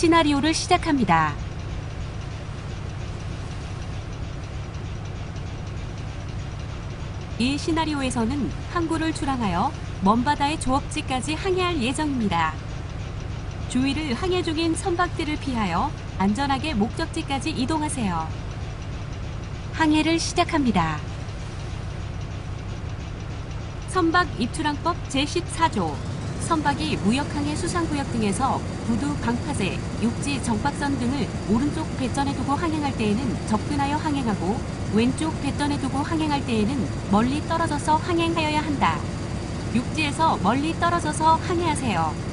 시나리오를 시작합니다. 이 시나리오에서는 항구를 출항하여 먼바다의 조업지까지 항해할 예정입니다. 주위를 항해 중인 선박들을 피하여 안전하게 목적지까지 이동하세요. 항해를 시작합니다. 선박 입출항법 제14조 선박이 무역항해 수상구역 등에서 구두, 방파제, 육지, 정박선 등을 오른쪽 배전에 두고 항행할 때에는 접근하여 항행하고 왼쪽 배전에 두고 항행할 때에는 멀리 떨어져서 항행하여야 한다. 육지에서 멀리 떨어져서 항해하세요.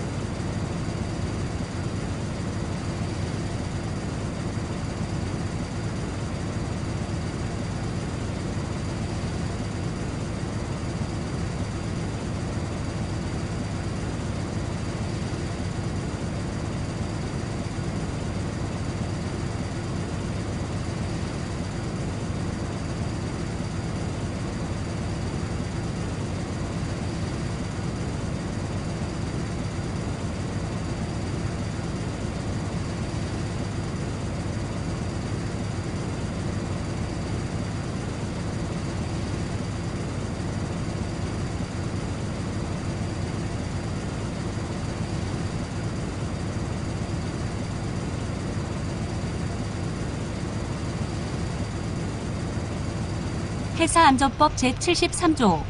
회사안전법 제73조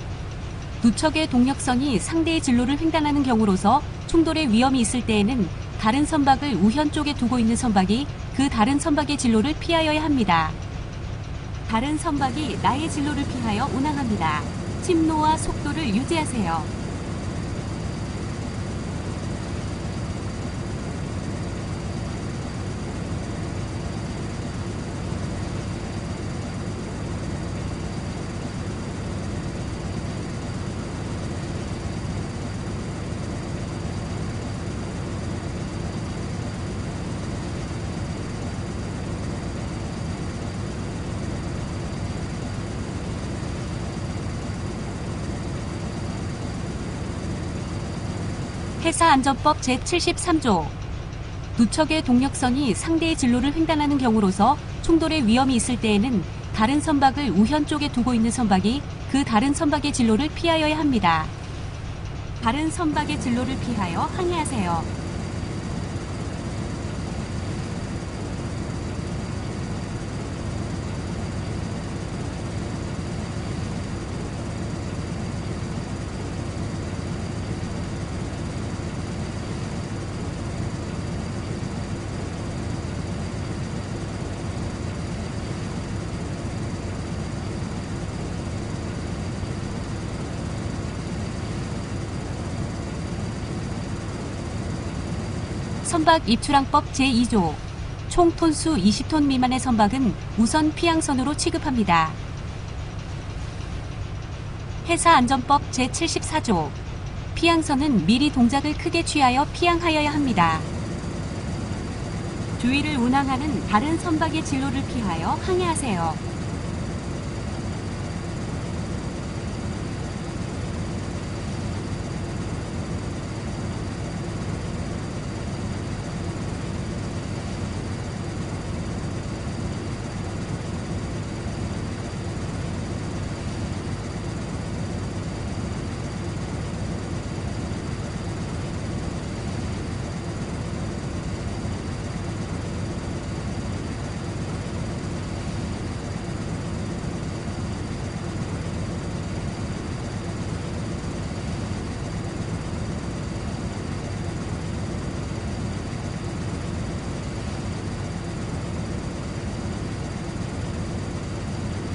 두 척의 동력선이 상대의 진로를 횡단하는 경우로서 충돌의 위험이 있을 때에는 다른 선박을 우현 쪽에 두고 있는 선박이 그 다른 선박의 진로를 피하여야 합니다. 다른 선박이 나의 진로를 피하여 운항합니다. 침노와 속도를 유지하세요. 회사안전법 제73조 두 척의 동력선이 상대의 진로를 횡단하는 경우로서 충돌의 위험이 있을 때에는 다른 선박을 우현 쪽에 두고 있는 선박이 그 다른 선박의 진로를 피하여야 합니다. 다른 선박의 진로를 피하여 항해하세요. 선박 입출항법 제2조 총 톤수 20톤 미만의 선박은 우선 피항선으로 취급합니다. 회사 안전법 제74조 피항선은 미리 동작을 크게 취하여 피항하여야 합니다. 주위를 운항하는 다른 선박의 진로를 피하여 항해하세요.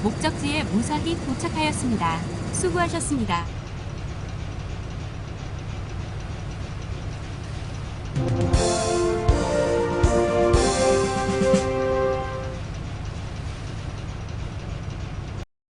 목적지에 무사히 도착하였습니다. 수고하셨습니다.